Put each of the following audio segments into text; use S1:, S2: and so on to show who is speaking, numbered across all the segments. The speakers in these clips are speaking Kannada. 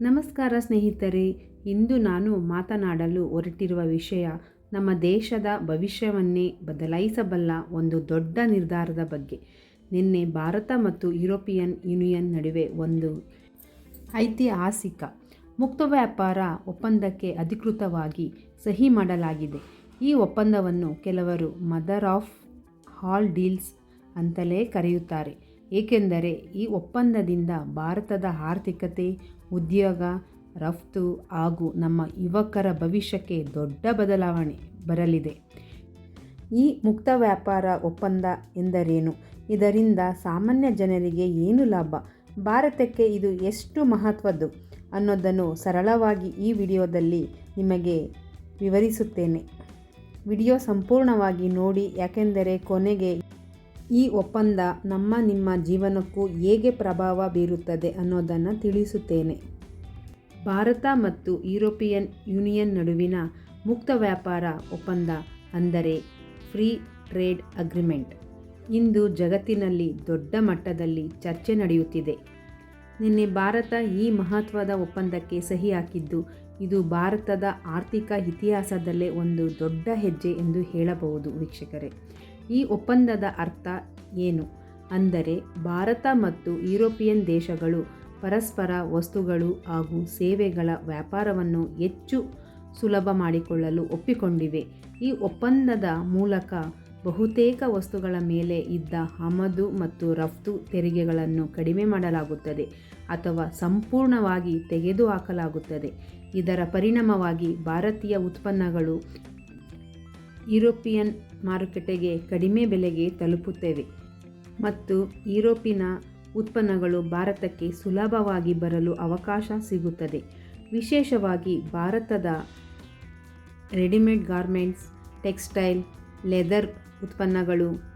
S1: ನಮಸ್ಕಾರ ಸ್ನೇಹಿತರೆ, ಇಂದು ನಾನು ಮಾತನಾಡಲು ಹೊರಟಿರುವ ವಿಷಯ ನಮ್ಮ ದೇಶದ ಭವಿಷ್ಯವನ್ನೇ ಬದಲಾಯಿಸಬಲ್ಲ ಒಂದು ದೊಡ್ಡ ನಿರ್ಧಾರದ ಬಗ್ಗೆ. ನಿನ್ನೆ ಭಾರತ ಮತ್ತು ಯುರೋಪಿಯನ್ ಯೂನಿಯನ್ ನಡುವೆ ಒಂದು ಐತಿಹಾಸಿಕ ಮುಕ್ತ ವ್ಯಾಪಾರ ಒಪ್ಪಂದಕ್ಕೆ ಅಧಿಕೃತವಾಗಿ ಸಹಿ ಮಾಡಲಾಗಿದೆ. ಈ ಒಪ್ಪಂದವನ್ನು ಕೆಲವರು ಮದರ್ ಆಫ್ ಹಾಲ್ ಡೀಲ್ಸ್ ಅಂತಲೇ ಕರೆಯುತ್ತಾರೆ. ಏಕೆಂದರೆ ಈ ಒಪ್ಪಂದದಿಂದ ಭಾರತದ ಆರ್ಥಿಕತೆ ಉದ್ಯೋಗ, ರಫ್ತು ಹಾಗೂ ನಮ್ಮ ಯುವಕರ ಭವಿಷ್ಯಕ್ಕೆ ದೊಡ್ಡ ಬದಲಾವಣೆ ಬರಲಿದೆ. ಈ ಮುಕ್ತ ವ್ಯಾಪಾರ ಒಪ್ಪಂದ ಎಂದರೇನು? ಇದರಿಂದ ಸಾಮಾನ್ಯ ಜನರಿಗೆ ಏನು ಲಾಭ? ಭಾರತಕ್ಕೆ ಇದು ಎಷ್ಟು ಮಹತ್ವದ್ದು? ಅನ್ನೋದನ್ನು ಸರಳವಾಗಿ ಈ ವಿಡಿಯೋದಲ್ಲಿ ನಿಮಗೆ ವಿವರಿಸುತ್ತೇನೆ. ವಿಡಿಯೋ ಸಂಪೂರ್ಣವಾಗಿ ನೋಡಿ, ಯಾಕೆಂದರೆ ಕೊನೆಗೆ ಈ ಒಪ್ಪಂದ ನಮ್ಮ ನಿಮ್ಮ ಜೀವನಕ್ಕೂ ಹೇಗೆ ಪ್ರಭಾವ ಬೀರುತ್ತದೆ ಅನ್ನೋದನ್ನು ತಿಳಿಸುತ್ತೇನೆ. ಭಾರತ ಮತ್ತು ಯುರೋಪಿಯನ್ ಯೂನಿಯನ್ ನಡುವಿನ ಮುಕ್ತ ವ್ಯಾಪಾರ ಒಪ್ಪಂದ ಅಂದರೆ ಫ್ರೀ ಟ್ರೇಡ್ ಅಗ್ರಿಮೆಂಟ್. ಇಂದು ಜಗತ್ತಿನಲ್ಲಿ ದೊಡ್ಡ ಮಟ್ಟದಲ್ಲಿ ಚರ್ಚೆ ನಡೆಯುತ್ತಿದೆ. ನಿನ್ನೆ ಭಾರತ ಈ ಮಹತ್ವದ ಒಪ್ಪಂದಕ್ಕೆ ಸಹಿ ಹಾಕಿದ್ದು, ಇದು ಭಾರತದ ಆರ್ಥಿಕ ಇತಿಹಾಸದಲ್ಲೇ ಒಂದು ದೊಡ್ಡ ಹೆಜ್ಜೆ ಎಂದು ಹೇಳಬಹುದು ವೀಕ್ಷಕರೇ. ಈ ಒಪ್ಪಂದದ ಅರ್ಥ ಏನು? ಅಂದರೆ ಭಾರತ ಮತ್ತು ಯುರೋಪಿಯನ್ ದೇಶಗಳು ಪರಸ್ಪರ ವಸ್ತುಗಳು ಹಾಗೂ ಸೇವೆಗಳ ವ್ಯಾಪಾರವನ್ನು ಹೆಚ್ಚು ಸುಲಭ ಮಾಡಿಕೊಳ್ಳಲು ಒಪ್ಪಿಕೊಂಡಿವೆ. ಈ ಒಪ್ಪಂದದ ಮೂಲಕ ಬಹುತೇಕ ವಸ್ತುಗಳ ಮೇಲೆ ಇದ್ದ ಆಮದು ಮತ್ತು ರಫ್ತು ತೆರಿಗೆಗಳನ್ನು ಕಡಿಮೆ ಮಾಡಲಾಗುತ್ತದೆ ಅಥವಾ ಸಂಪೂರ್ಣವಾಗಿ ತೆಗೆದುಹಾಕಲಾಗುತ್ತದೆ. ಇದರ ಪರಿಣಾಮವಾಗಿ ಭಾರತೀಯ ಉತ್ಪನ್ನಗಳು ಯುರೋಪಿಯನ್ ಮಾರುಕಟ್ಟೆಗೆ ಕಡಿಮೆ ಬೆಲೆಗೆ ತಲುಪುತ್ತೇವೆ ಮತ್ತು ಯುರೋಪಿನ ಉತ್ಪನ್ನಗಳು ಭಾರತಕ್ಕೆ ಸುಲಭವಾಗಿ ಬರಲು ಅವಕಾಶ ಸಿಗುತ್ತದೆ. ವಿಶೇಷವಾಗಿ ಭಾರತದ ರೆಡಿಮೇಡ್ ಗಾರ್ಮೆಂಟ್ಸ್, ಟೆಕ್ಸ್ಟೈಲ್, ಲೆದರ್ ಉತ್ಪನ್ನಗಳು,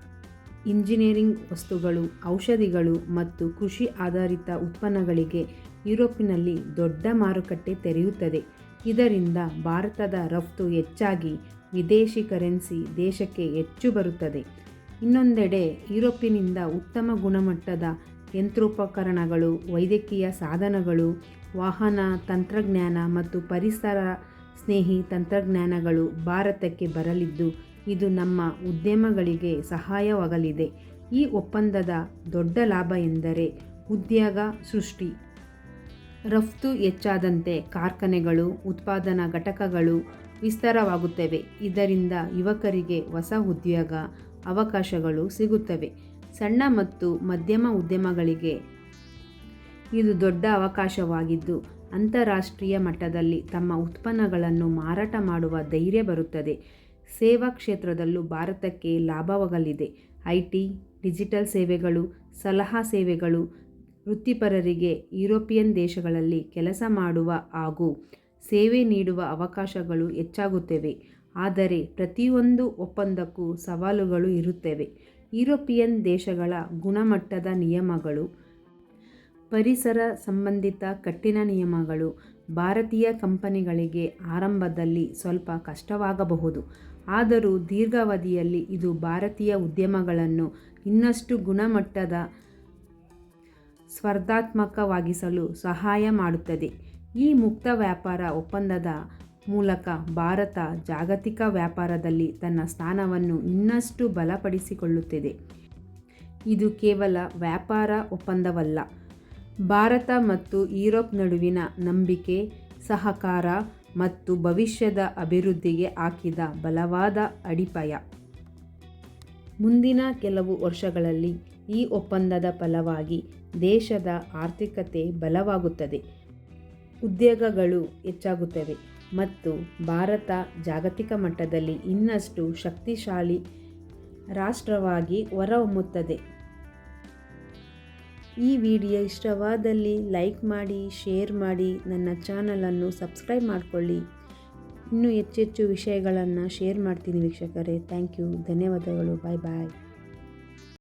S1: ಇಂಜಿನಿಯರಿಂಗ್ ವಸ್ತುಗಳು, ಔಷಧಿಗಳು ಮತ್ತು ಕೃಷಿ ಆಧಾರಿತ ಉತ್ಪನ್ನಗಳಿಗೆ ಯುರೋಪಿನಲ್ಲಿ ದೊಡ್ಡ ಮಾರುಕಟ್ಟೆ ತೆರೆಯುತ್ತದೆ. ಇದರಿಂದ ಭಾರತದ ರಫ್ತು ಹೆಚ್ಚಾಗಿ ವಿದೇಶಿ ಕರೆನ್ಸಿ ದೇಶಕ್ಕೆ ಹೆಚ್ಚು ಬರುತ್ತದೆ. ಇನ್ನೊಂದೆಡೆ ಯುರೋಪಿನಿಂದ ಉತ್ತಮ ಗುಣಮಟ್ಟದ ಯಂತ್ರೋಪಕರಣಗಳು, ವೈದ್ಯಕೀಯ ಸಾಧನಗಳು, ವಾಹನ ತಂತ್ರಜ್ಞಾನ ಮತ್ತು ಪರಿಸರ ಸ್ನೇಹಿ ತಂತ್ರಜ್ಞಾನಗಳು ಭಾರತಕ್ಕೆ ಬರಲಿದ್ದು, ಇದು ನಮ್ಮ ಉದ್ಯಮಗಳಿಗೆ ಸಹಾಯವಾಗಲಿದೆ. ಈ ಒಪ್ಪಂದದ ದೊಡ್ಡ ಲಾಭ ಎಂದರೆ ಉದ್ಯೋಗ ಸೃಷ್ಟಿ. ರಫ್ತು ಹೆಚ್ಚಾದಂತೆ ಕಾರ್ಖಾನೆಗಳು, ಉತ್ಪಾದನಾ ಘಟಕಗಳು ವಿಸ್ತಾರವಾಗುತ್ತವೆ. ಇದರಿಂದ ಯುವಕರಿಗೆ ಹೊಸ ಉದ್ಯೋಗ ಅವಕಾಶಗಳು ಸಿಗುತ್ತವೆ. ಸಣ್ಣ ಮತ್ತು ಮಧ್ಯಮ ಉದ್ಯಮಗಳಿಗೆ ಇದು ದೊಡ್ಡ ಅವಕಾಶವಾಗಿದ್ದು, ಅಂತಾರಾಷ್ಟ್ರೀಯ ಮಟ್ಟದಲ್ಲಿ ತಮ್ಮ ಉತ್ಪನ್ನಗಳನ್ನು ಮಾರಾಟ ಮಾಡುವ ಧೈರ್ಯ ಬರುತ್ತದೆ. ಸೇವಾ ಕ್ಷೇತ್ರದಲ್ಲೂ ಭಾರತಕ್ಕೆ ಲಾಭವಾಗಲಿದೆ. ಐ ಡಿಜಿಟಲ್ ಸೇವೆಗಳು, ಸಲಹಾ ಸೇವೆಗಳು ವೃತ್ತಿಪರರಿಗೆ ಯುರೋಪಿಯನ್ ದೇಶಗಳಲ್ಲಿ ಕೆಲಸ ಮಾಡುವ ಹಾಗೂ ಸೇವೆ ನೀಡುವ ಅವಕಾಶಗಳು ಹೆಚ್ಚಾಗುತ್ತವೆ. ಆದರೆ ಪ್ರತಿಯೊಂದು ಒಪ್ಪಂದಕ್ಕೂ ಸವಾಲುಗಳು ಇರುತ್ತವೆ. ಯುರೋಪಿಯನ್ ದೇಶಗಳ ಗುಣಮಟ್ಟದ ನಿಯಮಗಳು, ಪರಿಸರ ಸಂಬಂಧಿತ ಕಠಿಣ ನಿಯಮಗಳು, ಭಾರತೀಯ ಕಂಪನಿಗಳಿಗೆ ಆರಂಭದಲ್ಲಿ ಸ್ವಲ್ಪ ಕಷ್ಟವಾಗಬಹುದು. ಆದರೂ ದೀರ್ಘಾವಧಿಯಲ್ಲಿ ಇದು ಭಾರತೀಯ ಉದ್ಯಮಗಳನ್ನು ಇನ್ನಷ್ಟು ಗುಣಮಟ್ಟದ ಸ್ಪರ್ಧಾತ್ಮಕವಾಗಿಸಲು ಸಹಾಯ ಮಾಡುತ್ತದೆ. ಈ ಮುಕ್ತ ವ್ಯಾಪಾರ ಒಪ್ಪಂದದ ಮೂಲಕ ಭಾರತ ಜಾಗತಿಕ ವ್ಯಾಪಾರದಲ್ಲಿ ತನ್ನ ಸ್ಥಾನವನ್ನು ಇನ್ನಷ್ಟು ಬಲಪಡಿಸಿಕೊಳ್ಳುತ್ತಿದೆ. ಇದು ಕೇವಲ ವ್ಯಾಪಾರ ಒಪ್ಪಂದವಲ್ಲ. ಭಾರತ ಮತ್ತು ಯುರೋಪ್ ನಡುವಿನ ನಂಬಿಕೆ, ಸಹಕಾರ ಮತ್ತು ಭವಿಷ್ಯದ ಅಭಿವೃದ್ಧಿಗೆ ಹಾಕಿದ ಬಲವಾದ ಅಡಿಪಾಯ. ಮುಂದಿನ ಕೆಲವು ವರ್ಷಗಳಲ್ಲಿ ಈ ಒಪ್ಪಂದದ ಫಲವಾಗಿ ದೇಶದ ಆರ್ಥಿಕತೆ ಬಲವಾಗುತ್ತದೆ. ಉದ್ಯೋಗಗಳು ಹೆಚ್ಚಾಗುತ್ತವೆ ಮತ್ತು ಭಾರತ ಜಾಗತಿಕ ಮಟ್ಟದಲ್ಲಿ ಇನ್ನಷ್ಟು ಶಕ್ತಿಶಾಲಿ ರಾಷ್ಟ್ರವಾಗಿ ಹೊರಹೊಮ್ಮುತ್ತದೆ. ಈ ವಿಡಿಯೋ ಇಷ್ಟವಾದಲ್ಲಿ ಲೈಕ್ ಮಾಡಿ, ಶೇರ್ ಮಾಡಿ, ನನ್ನ ಚಾನಲನ್ನು ಸಬ್ಸ್ಕ್ರೈಬ್ ಮಾಡಿಕೊಳ್ಳಿ. ಇನ್ನೂ ಹೆಚ್ಚೆಚ್ಚು ವಿಷಯಗಳನ್ನು ಶೇರ್ ಮಾಡ್ತೀನಿ ವೀಕ್ಷಕರೇ. ಥ್ಯಾಂಕ್ ಯು, ಧನ್ಯವಾದಗಳು, ಬಾಯ್ ಬಾಯ್.